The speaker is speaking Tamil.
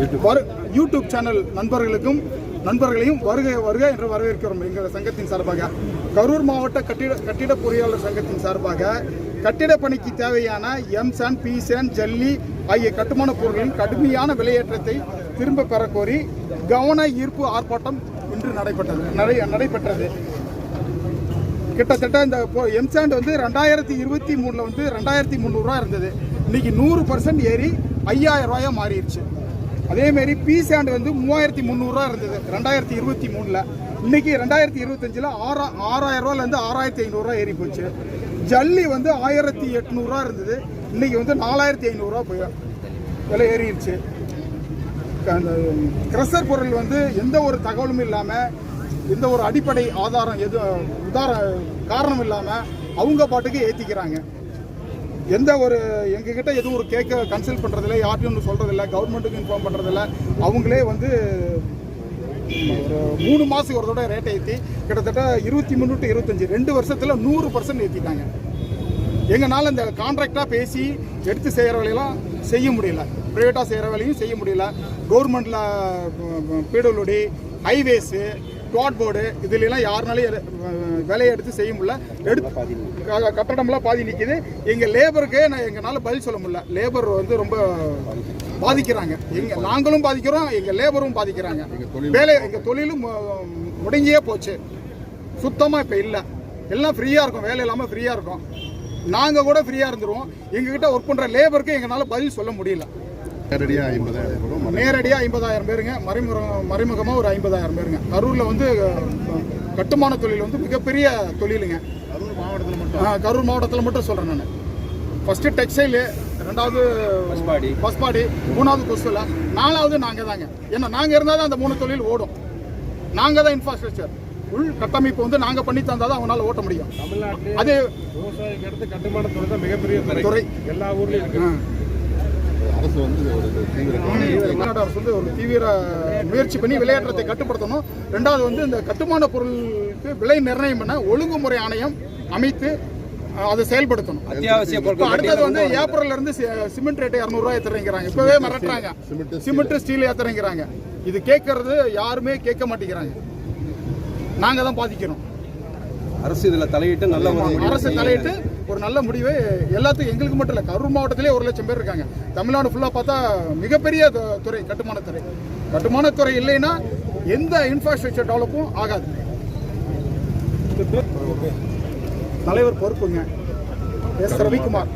யூடியூப். சேனல் நண்பர்களுக்கும் நண்பர்களையும் வருக வருக என்று வரவேற்கிறோம் எங்கள் சங்கத்தின் சார்பாக. கரூர் மாவட்ட கட்டிட கட்டிட பொறியாளர் சங்கத்தின் சார்பாக கட்டிட பணிக்கு தேவையான எம்சான் பிசான் ஜல்லி ஆகிய கட்டுமான பொருட்களின் கடுமையான விலையேற்றத்தை திரும்ப பெற கோரி கவன ஈர்ப்பு ஆர்ப்பாட்டம் இன்று நடைபெற்றது நடை நடைபெற்றது. கிட்டத்தட்ட இந்த எம்சாண்ட் வந்து ரெண்டாயிரத்தி இருபத்தி மூணில் வந்து ரெண்டாயிரத்தி முந்நூறுரூவா இருந்தது. இன்றைக்கி நூறு பர்சன்ட் ஏறி ஐயாயிரம் ரூபாயா மாறிடுச்சு. அதேமாரி பி சாண்ட் வந்து மூவாயிரத்தி முந்நூறுரூவா இருந்தது ரெண்டாயிரத்தி இருபத்தி மூணில். இன்றைக்கி ரெண்டாயிரத்தி இருபத்தஞ்சில் ஆறா ஆறாயிரம் ரூபாலேருந்து ஆறாயிரத்தி ஐநூறுரூவா ஏறி போச்சு. ஜல்லி வந்து ஆயிரத்தி எட்நூறுரூவா இருந்தது இன்றைக்கி வந்து நாலாயிரத்தி ஐநூறுரூவா போய் விலை ஏறிடுச்சு அந்த கிரஷர் பொருள் வந்து எந்த ஒரு தகவலும் இல்லாமல் எந்த ஒரு அடிப்படை ஆதாரம் எது உதார காரணம் இல்லாமல் அவங்க பாட்டுக்கு ஏற்றிக்கிறாங்க எந்த ஒரு எங்ககிட்ட எதுவும் ஒரு கேட்க கன்சல்ட் பண்ணுறதில்ல யார்ட்டையும் ஒன்று சொல்கிறதில்ல கவர்மெண்ட்டுக்கு இன்ஃபார்ம் பண்ணுறதில்ல அவங்களே வந்து ஒரு மூணு மாதத்துக்கு ஒரு தடவை ரேட்டை ஏற்றி கிட்டத்தட்ட இருபத்தி மூணு டு இருபத்தஞ்சி ரெண்டு வருஷத்தில் நூறு பர்சன்ட் ஏற்றிட்டாங்க எங்களால் இந்த கான்ட்ராக்டாக பேசி எடுத்து செய்கிற வேலையெல்லாம் செய்ய முடியல. ப்ரைவேட்டாக செய்கிற வேலையும் செய்ய முடியல. கவர்மெண்டில் பிடபிள்யூடி ஹைவேஸு குவாட் போர்டு இதுலலாம் யாருனாலையும் வேலையை எடுத்து செய்ய முடியல. எடுத்து கட்டடம்லாம் பாதி நிற்கிது எங்கள் லேபருக்கு நான் எங்களால் பதில் சொல்ல முடியல. லேபர் வந்து ரொம்ப பாதிக்கிறாங்க. எங்க நாங்களும் பாதிக்கிறோம் எங்கள் லேபரும் பாதிக்கிறாங்க. வேலை எங்கள் தொழிலும் முடங்கியே போச்சு. சுத்தமாக இப்போ இல்லை. எல்லாம் ஃப்ரீயாக இருக்கும். வேலை இல்லாமல் ஃப்ரீயாக இருக்கும். நாங்கள் கூட ஃப்ரீயாக இருந்துருவோம். எங்ககிட்ட ஒர்க் பண்ணுற லேபருக்கு எங்களால் பதில் சொல்ல முடியல. நேரடியாக ஐம்பதாயிரம் மறை- நேரடியாக ஐம்பதாயிரம் பேருங்க. மறைமுகம் மறைமுகமாக ஒரு ஐம்பதாயிரம் பேருங்க. கரூரில் வந்து கட்டுமான தொழில் வந்து மிகப்பெரிய தொழிலுங்க. கரூர் மாவட்டத்தில் மட்டும்? கரூர் மாவட்டத்தில் மட்டும் சொல்கிறேன் நான். ஃபஸ்ட்டு டெக்ஸ்டைலு ரெண்டாவது பஸ் பாடி மூணாவது கொசுல நாலாவது நாங்கள் தாங்க ஏன்னா நாங்கள் இருந்தால் தான் அந்த மூணு தொழில் ஓடும். நாங்கள் தான் இன்ஃப்ராஸ்ட்ரக்சர் உள் கட்டமைப்பு வந்து நாங்கள் பண்ணி தந்தால் தான் அவங்களால ஓட்ட முடியும். அது விவசாயிக்கு அடுத்து கட்டுமான துறை தான் மிகப்பெரிய துறை. எல்லா ஊர்லயும் இருக்கு. அரசு வந்து ஒரு தீவிர தமிழ்நாடு அரசு வந்து ஒரு தீவிர முயற்சி பண்ணி விளையாட்டத்தை கட்டுப்படுத்தணும். ரெண்டாவது வந்து இந்த கட்டுமான பொருளுக்கு விலை நிர்ணயம் பண்ண ஒழுங்குமுறை ஆணையம் அமைத்து அதை செயல்படுத்தணும். அத்தியாவசிய பொருட்கள் அடுத்தது வந்து ஏப்ரல்ல இருந்து சிமெண்ட் ரேட்டு இரநூறுவா ஏத்துறீங்கிறாங்க. இப்பவே மிரட்டுறாங்க. Cement steel. ஏத்துறீங்கிறாங்க. இது கேட்கறது யாருமே கேட்க மாட்டேங்கிறாங்க. நாங்க தான் பாதிக்கிறோம். அரசு இதுல தலையிட்டு நல்ல அரசு தலையிட்டு ஒரு நல்ல முடிவை. எல்லாத்துக்கும் எங்களுக்கு மட்டும் இல்லை கரூர் மாவட்டத்திலே ஒரு லட்சம் பேர் இருக்காங்க. தமிழ்நாடு ஃபுல்லாக பார்த்தா மிகப்பெரிய துறை கட்டுமானத்துறை கட்டுமானத்துறை இல்லைன்னா எந்த இன்ஃப்ராஸ்ட்ரக்சர் டெவலப்பும் ஆகாது. தலைவர் பொறுப்புங்க. எஸ். ரவிக்குமார்.